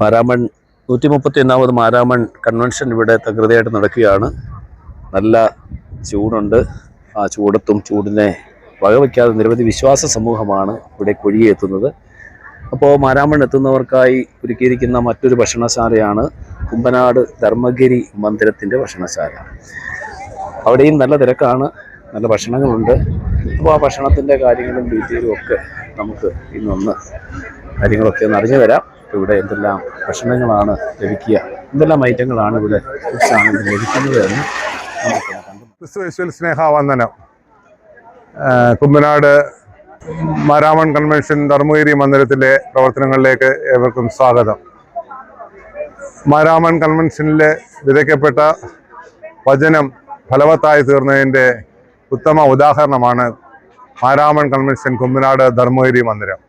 മാരാമൺ നൂറ്റി മുപ്പത്തി ഒന്നാമത് മാരാമൺ കൺവെൻഷൻ ഇവിടെ തകൃതിയായിട്ട് നടക്കുകയാണ്. നല്ല ചൂടുണ്ട്. ആ ചൂടത്തും ചൂടിനെ വകവയ്ക്കാതെ നിരവധി വിശ്വാസ സമൂഹമാണ് ഇവിടെ കൊഴിയെത്തുന്നത്. അപ്പോൾ മാരാമൺ എത്തുന്നവർക്കായി ഒരുക്കിയിരിക്കുന്ന മറ്റൊരു ഭക്ഷണശാലയാണ് കുമ്പനാട് ധർമ്മഗിരി മന്ദിരത്തിന്റെ ഭക്ഷണശാല. അവിടെയും നല്ല തിരക്കാണ്. നല്ല ഭക്ഷണങ്ങളുണ്ട്. അപ്പോൾ ആ ഭക്ഷണത്തിന്റെ കാര്യങ്ങളും ഡീറ്റെയിലും ഒക്കെ നമുക്ക് ഇന്നൊന്ന് കാര്യങ്ങളൊക്കെ ഒന്ന് അറിഞ്ഞു വരാം ഇവിടെ എന്തെല്ലാം ഭക്ഷണങ്ങളാണ് ലഭിക്കുക എന്തെല്ലാം ഐറ്റങ്ങളാണ് ഇവിടെ ലഭിക്കുന്നത് എന്ന് ക്രിസ്തുവേശ്വൽ സ്നേഹവന്ദനം. കുമ്പനാട് മാരാമൺ കൺവെൻഷൻ ധർമ്മഗിരി മന്ദിരത്തിലെ പ്രവർത്തനങ്ങളിലേക്ക് ഏവർക്കും സ്വാഗതം. മാരാമൺ കൺവെൻഷനിലെ വിതയ്ക്കപ്പെട്ട വചനം ഫലവത്തായി തീർന്നതിന്റെ ഉത്തമ ഉദാഹരണമാണ് മാരാമൺ കൺവെൻഷൻ കുമ്പനാട് ധർമ്മഗിരി മന്ദിരം.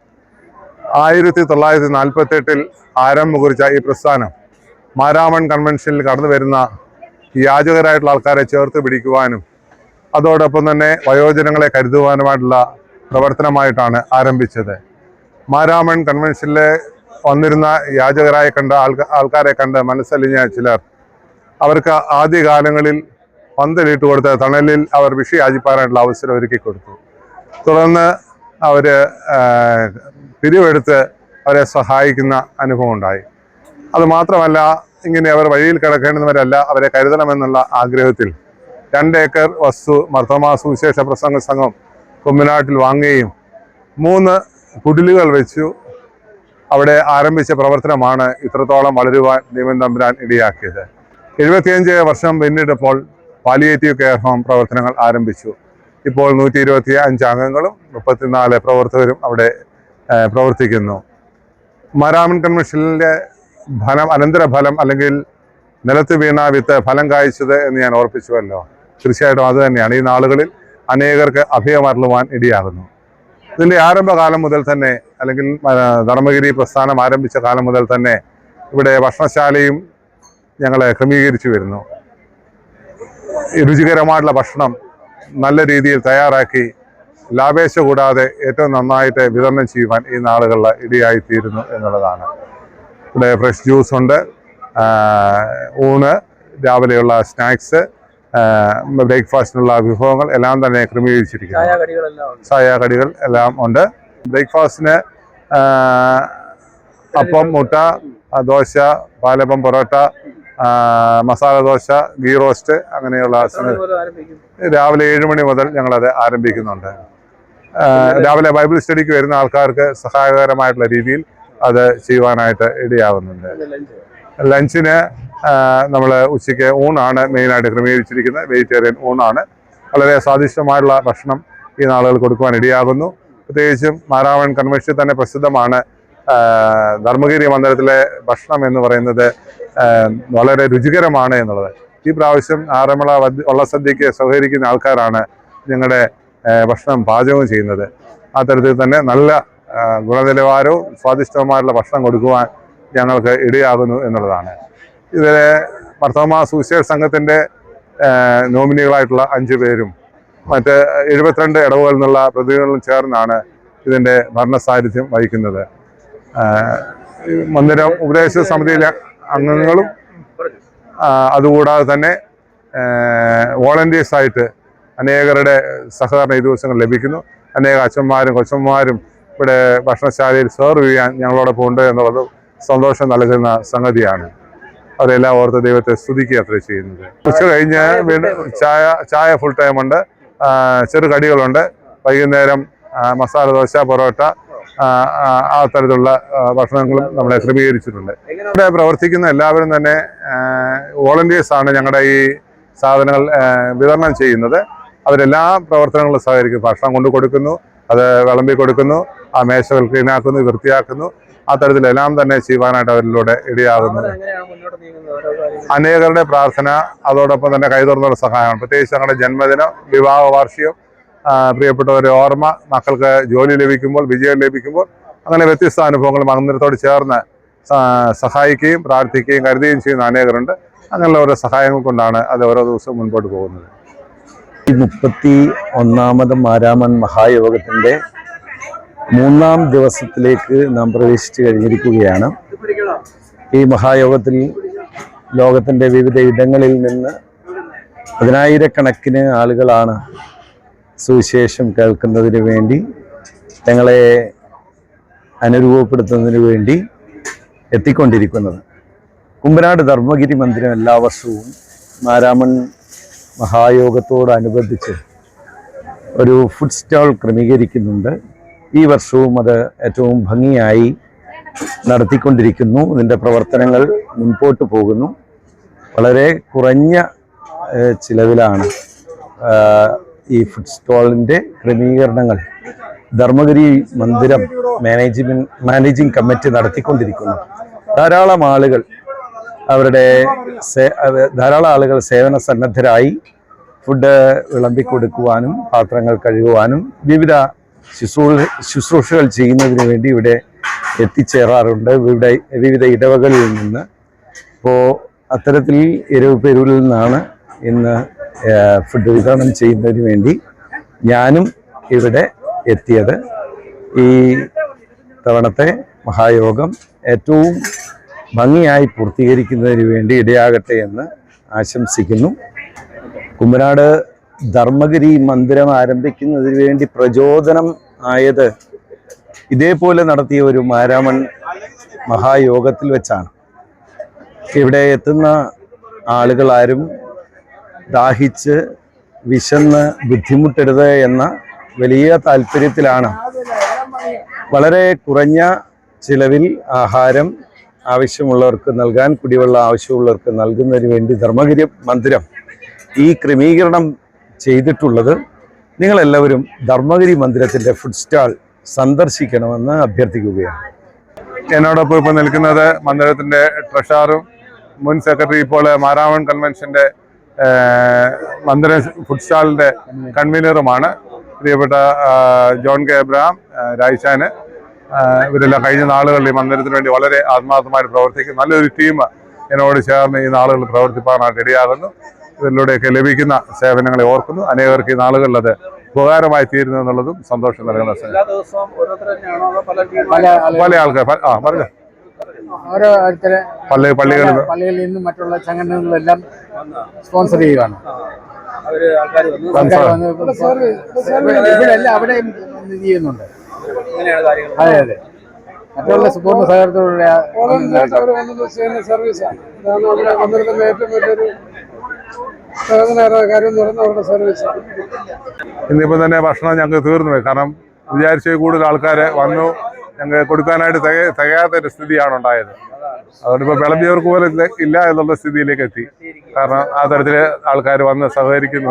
ആയിരത്തി തൊള്ളായിരത്തി നാൽപ്പത്തെട്ടിൽ ആരംഭം കുറിച്ച ഈ പ്രസ്ഥാനം മാരാമൺ കൺവെൻഷനിൽ കടന്നു വരുന്ന യാചകരായിട്ടുള്ള ആൾക്കാരെ ചേർത്ത് പിടിക്കുവാനും അതോടൊപ്പം തന്നെ വയോജനങ്ങളെ കരുതുവാനുമായിട്ടുള്ള പ്രവർത്തനമായിട്ടാണ് ആരംഭിച്ചത്. മാരാമൺ കൺവെൻഷനിൽ വന്നിരുന്ന യാചകരായി കണ്ട ആൾക്കാ ആൾക്കാരെ കണ്ട് മനസ്സലിഞ്ഞ ചിലർ അവർക്ക് ആദ്യകാലങ്ങളിൽ പന്തലിട്ട് കൊടുത്ത തണലിൽ അവർ വിഷയാചിപ്പാനായിട്ടുള്ള അവസരം ഒരുക്കി കൊടുത്തു തുടർന്ന് അവർ പിരിവെടുത്ത് അവരെ സഹായിക്കുന്ന അനുഭവം ഉണ്ടായി അത് മാത്രമല്ല ഇങ്ങനെ അവർ വഴിയിൽ കിടക്കേണ്ടുന്നവരല്ല അവരെ കരുതണമെന്നുള്ള ആഗ്രഹത്തിൽ. രണ്ട് ഏക്കർ വസ്തു മർത്തമാ സുവിശേഷ പ്രസംഗ സംഘം കുമ്പനാട്ടിൽ വാങ്ങുകയും മൂന്ന് കുടിലുകൾ വെച്ചു. അവിടെ ആരംഭിച്ച പ്രവർത്തനമാണ് ഇത്രത്തോളം വളരുവാൻ ദൈവം തമ്പുരാൻ ഇടയാക്കിയത്. എഴുപത്തിയഞ്ച് വർഷം പിന്നിട്ടപ്പോൾ പാലിയേറ്റീവ് കെയർ ഹോം പ്രവർത്തനങ്ങൾ ആരംഭിച്ചു. ഇപ്പോൾ നൂറ്റി ഇരുപത്തി അഞ്ച് അംഗങ്ങളും മുപ്പത്തിനാല് പ്രവർത്തകരും അവിടെ പ്രവർത്തിക്കുന്നു. മാരാമൻ കൺവെൻഷനിലെ ഫലം അനന്തരഫലം അല്ലെങ്കിൽ നിലത്ത് വീണ വിത്ത് ഫലം കായ്ച്ചത് എന്ന് ഞാൻ ഓർപ്പിച്ചുവല്ലോ. തീർച്ചയായിട്ടും അത് തന്നെയാണ്. ഈ നാളുകളിൽ അനേകർക്ക് അഭയമരുളുവാൻ ഇടിയാകുന്നു. ഇതിന്റെ ആരംഭകാലം മുതൽ തന്നെ അല്ലെങ്കിൽ ധർമ്മഗിരി പ്രസ്ഥാനം ആരംഭിച്ച കാലം മുതൽ തന്നെ ഇവിടെ ഭക്ഷണശാലയും ഞങ്ങൾ ക്രമീകരിച്ചു വരുന്നു. രുചികരമായിട്ടുള്ള ഭക്ഷണം നല്ല രീതിയിൽ തയ്യാറാക്കി ലാഭേച്ഛ കൂടാതെ ഏറ്റവും നന്നായിട്ട് വിതരണം ചെയ്യുവാൻ ഈ നാളുകളിൽ ഇടയായി തീരുന്നു എന്നുള്ളതാണ്. ഇവിടെ ഫ്രഷ് ജ്യൂസ് ഉണ്ട്. ഊണ് രാവിലെയുള്ള സ്നാക്സ് ബ്രേക്ക്ഫാസ്റ്റിനുള്ള വിഭവങ്ങൾ എല്ലാം തന്നെ ക്രമീകരിച്ചിരിക്കുന്നു. ചായ കടികൾ എല്ലാം ഉണ്ട്. ബ്രേക്ക്ഫാസ്റ്റിന് അപ്പം മുട്ട ദോശ പാലപ്പം പൊറോട്ട മസാല ദോശ ഗീ റോസ്റ്റ് അങ്ങനെയുള്ള രാവിലെ ഏഴ് മണി മുതൽ ഞങ്ങളത് ആരംഭിക്കുന്നുണ്ട്. രാവിലെ ബൈബിൾ സ്റ്റഡിക്ക് വരുന്ന ആൾക്കാർക്ക് സഹായകരമായിട്ടുള്ള രീതിയിൽ അത് ചെയ്യുവാനായിട്ട് ഇടയാവുന്നുണ്ട്. ലഞ്ചിന് നമ്മൾ ഉച്ചയ്ക്ക് ഊണാണ് മെയിനായിട്ട് ക്രമീകരിച്ചിരിക്കുന്നത്. വെജിറ്റേറിയൻ ഊണാണ്. വളരെ സ്വാദിഷ്ടമായിട്ടുള്ള ഭക്ഷണം ഈ നാളുകൾ കൊടുക്കുവാൻ ഇടയാകുന്നു. പ്രത്യേകിച്ചും മാരാവൺ കൺവെൻഷൻ തന്നെ പ്രസിദ്ധമാണ് ധർമ്മഗിരി മന്ദിരത്തിലെ ഭക്ഷണം എന്ന് പറയുന്നത് വളരെ രുചികരമാണ് എന്നുള്ളത്. ഈ പ്രാവശ്യം ആറന്മുള വള്ളസദ്യക്ക് സഹകരിക്കുന്ന ആൾക്കാരാണ് ഞങ്ങളുടെ ഭക്ഷണം പാചകവും ചെയ്യുന്നത്. ആ തരത്തിൽ തന്നെ നല്ല ഗുണനിലവാരവും സ്വാദിഷ്ടവുമായിട്ടുള്ള ഭക്ഷണം കൊടുക്കുവാൻ ഞങ്ങൾക്ക് ഇടയാകുന്നു എന്നുള്ളതാണ്. ഇതിൽ മർത്തോമ സൂസൈഡ് സംഘത്തിന്റെ നോമിനികളായിട്ടുള്ള അഞ്ച് പേരും മറ്റ് എഴുപത്തിരണ്ട് ഇടവുകളിൽ നിന്നുള്ള പ്രതിനിധികളും ചേർന്നാണ് ഇതിന്റെ ഭരണസാന്നിധ്യം വഹിക്കുന്നത്. മന്ദിരം ഉപദേശ സമിതിയിലെ അംഗങ്ങളും അതുകൂടാതെ തന്നെ വോളണ്ടിയേഴ്സായിട്ട് അനേകരുടെ സഹകരണം ഈ ദിവസങ്ങൾ ലഭിക്കുന്നു. അനേക അച്ഛന്മാരും കൊച്ചന്മാരും ഇവിടെ ഭക്ഷണശാലയിൽ സെർവ് ചെയ്യാൻ ഞങ്ങളോടൊപ്പം ഉണ്ട് എന്നുള്ളത് സന്തോഷം നൽകുന്ന സംഗതിയാണ്. അവരെല്ലാം ഓർത്ത് ദൈവത്തെ സ്തുതിക്കുക അത്ര ചെയ്യുന്നത്. ഉച്ച കഴിഞ്ഞ് വീണ്ടും ചായ ചായ ഫുൾ ടൈം ഉണ്ട്. ചെറു കടികളുണ്ട്. വൈകുന്നേരം മസാല ദോശ പൊറോട്ട ആ, തരത്തിലുള്ള ഭക്ഷണങ്ങളും നമ്മളെ ക്രമീകരിച്ചിട്ടുണ്ട്. ഇവിടെ പ്രവർത്തിക്കുന്ന എല്ലാവരും തന്നെ വോളണ്ടിയേഴ്സാണ് ഞങ്ങളുടെ ഈ സാധനങ്ങൾ വിതരണം ചെയ്യുന്നത്. അവരെല്ലാ പ്രവർത്തനങ്ങളും സഹകരിക്കും ഭക്ഷണം കൊണ്ടു കൊടുക്കുന്നു അത് വിളമ്പി കൊടുക്കുന്നു ആ മേശകൾ ക്ലീനാക്കുന്നു വൃത്തിയാക്കുന്നു. ആ തരത്തിലെല്ലാം തന്നെ ചെയ്യുവാനായിട്ട് അവരിലൂടെ ഇടയാകുന്നു. അനേകരുടെ പ്രാർത്ഥന അതോടൊപ്പം തന്നെ കൈതുറന്നുള്ള സഹായമാണ്. പ്രത്യേകിച്ച് ഞങ്ങളുടെ ജന്മദിനം വിവാഹ വാർഷികം പ്രിയപ്പെട്ടവരുടെ പ്രിയപ്പെട്ടവരെ ഓർമ്മ മക്കൾക്ക് ജോലി ലഭിക്കുമ്പോൾ വിജയം ലഭിക്കുമ്പോൾ അങ്ങനെ വ്യത്യസ്ത അനുഭവങ്ങൾ മന്ദിരത്തോട് ചേർന്ന് സഹായിക്കുകയും പ്രാർത്ഥിക്കുകയും കരുതുകയും ചെയ്യുന്ന അനേകരുണ്ട്. അങ്ങനെയുള്ള ഓരോ സഹായങ്ങൾ കൊണ്ടാണ് അത് ഓരോ ദിവസവും മുൻപോട്ട് പോകുന്നത്. മുപ്പത്തി ഒന്നാമത് മാരാമൻ മഹായോഗത്തിന്റെ മൂന്നാം ദിവസത്തിലേക്ക് നാം പ്രവേശിച്ചു കഴിഞ്ഞിരിക്കുകയാണ്. ഈ മഹായോഗത്തിൽ ലോകത്തിന്റെ വിവിധ ഇടങ്ങളിൽ നിന്ന് പതിനായിരക്കണക്കിന് ആളുകളാണ് സുവിശേഷം കേൾക്കുന്നതിന് വേണ്ടി ഞങ്ങളെ അനുരൂപപ്പെടുത്തുന്നതിന് വേണ്ടി എത്തിക്കൊണ്ടിരിക്കുന്നത്. കുമ്പനാട് ധർമ്മഗിരി മന്ദിരം എല്ലാ വർഷവും മാരാമൺ മഹായോഗത്തോടനുബന്ധിച്ച് ഒരു ഫുഡ് സ്റ്റാൾ ക്രമീകരിക്കുന്നുണ്ട്. ഈ വർഷവും അത് ഏറ്റവും ഭംഗിയായി നടത്തിക്കൊണ്ടിരിക്കുന്നു. ഇതിന്റെ പ്രവർത്തനങ്ങൾ മുൻപോട്ട് പോകുന്നു. വളരെ കുറഞ്ഞ ചിലവിലാണ് ഈ ഫുഡ് സ്റ്റോളിന്റെ ക്രമീകരണങ്ങൾ. ധർമ്മഗിരി മന്ദിരം മാനേജ്മെന്റ് മാനേജിംഗ് കമ്മിറ്റി നടത്തിക്കൊണ്ടിരിക്കുന്നു. ധാരാളം ആളുകൾ അവരുടെ ധാരാളം ആളുകൾ സേവന സന്നദ്ധരായി ഫുഡ് വിളമ്പിക്കൊടുക്കുവാനും പാത്രങ്ങൾ കഴുകുവാനും വിവിധ ശുശ്രൂഷ ശുശ്രൂഷകൾ ചെയ്യുന്നതിന് വേണ്ടി ഇവിടെ എത്തിച്ചേരാറുണ്ട്. ഇവിടെ വിവിധ ഇടവകളിൽ നിന്ന്. ഇപ്പോൾ അത്തരത്തിൽ എരവുപേരൂരിൽ നിന്നാണ് ഇന്ന് ഫുഡ് വിതരണം ചെയ്യുന്നതിന് വേണ്ടി ഞാനും ഇവിടെ എത്തിയത്. ഈ തവണത്തെ മഹായോഗം ഏറ്റവും ഭംഗിയായി പൂർത്തീകരിക്കുന്നതിന് വേണ്ടി ഇടയാകട്ടെ എന്ന് ആശംസിക്കുന്നു. കുമ്പനാട് ധർമ്മഗിരി മന്ദിരം ആരംഭിക്കുന്നതിന് വേണ്ടി പ്രചോദനം ആയത് ഇതേപോലെ നടത്തിയ ഒരു മാരാമൺ മഹായോഗത്തിൽ വെച്ചാണ്. ഇവിടെ എത്തുന്ന ആളുകളാരും ദാഹിച്ച് വിശന്ന് ബുദ്ധിമുട്ടരുത് എന്ന വലിയ താല്പര്യത്തിലാണ്. വളരെ കുറഞ്ഞ ചിലവിൽ ആഹാരം ആവശ്യമുള്ളവർക്ക് നൽകാൻ കുടിവെള്ളം ആവശ്യമുള്ളവർക്ക് നൽകുന്നതിന് വേണ്ടി ധർമ്മഗിരി മന്ദിരം ഈ ക്രമീകരണം ചെയ്തിട്ടുള്ളത്. നിങ്ങളെല്ലാവരും ധർമ്മഗിരി മന്ദിരത്തിന്റെ ഫുഡ് സ്റ്റാൾ സന്ദർശിക്കണമെന്ന് അഭ്യർത്ഥിക്കുകയാണ്. എന്നോടൊപ്പം ഇപ്പോൾ നിൽക്കുന്നത് മന്ദിരത്തിന്റെ ട്രഷാറും മുൻ സെക്രട്ടറി ഇപ്പോൾ മാരാമൺ കൺവെൻഷന്റെ മന്ദിര ഫുഡ് സ്റ്റാളിന്റെ കൺവീനറുമാണ്. പ്രിയപ്പെട്ട ജോൺ കെ എബ്രഹാം ആ, ഇവരെല്ലാം കഴിഞ്ഞ നാളുകളിൽ ഈ മന്ദിരത്തിന് വേണ്ടി വളരെ ആത്മാർത്ഥമായി പ്രവർത്തിക്കും. നല്ലൊരു ടീം എന്നോട് ചേർന്ന് ഈ നാളുകൾ പ്രവർത്തിപ്പാനായിട്ട് ഇടയാകുന്നു. ഇതിലൂടെയൊക്കെ ലഭിക്കുന്ന സേവനങ്ങളെ ഓർക്കുന്നു. അനേകർക്ക് ഈ നാളുകളിൽ അത് ഉപകാരമായി തീരുന്നു എന്നുള്ളതും സന്തോഷം നൽകുന്ന എല്ലാ ദിവസവും ഓരോരുത്തർ തന്നെയാണോ അതോ പല ആൾക്കാർ. ആ പറഞ്ഞു. ഓരോരുത്തരെ പള്ളി പള്ളികളിൽ പള്ളികളിൽ നിന്നും മറ്റുള്ള സംഘടനകളെല്ലാം സ്പോൺസർ ചെയ്യുകയാണ് അവിടെയും ചെയ്യുന്നുണ്ട്. അതെ അതെ. മറ്റുള്ള പൂർണ സർവീസാണ്. അവിടെ വന്നിരുന്ന ഏറ്റവും വലിയൊരു കാര്യം അവരുടെ ഇന്നിപ്പോൾ തന്നെ ഭക്ഷണം ഞങ്ങൾക്ക് തീർന്നു പോയി കാരണം വിചാരിച്ച കൂടുതൽ ആൾക്കാർ വന്നു. ഞങ്ങൾ കൊടുക്കാനായിട്ട് തികയാത്ത ഒരു സ്ഥിതിയാണ് ഉണ്ടായത്. അതുകൊണ്ട് ഇപ്പോൾ വിളമ്പിയവർക്ക് പോലും ഇല്ല- എന്നുള്ള സ്ഥിതിയിലേക്ക് എത്തി. കാരണം ആ തരത്തിൽ ആൾക്കാർ വന്ന് സഹകരിക്കുന്നു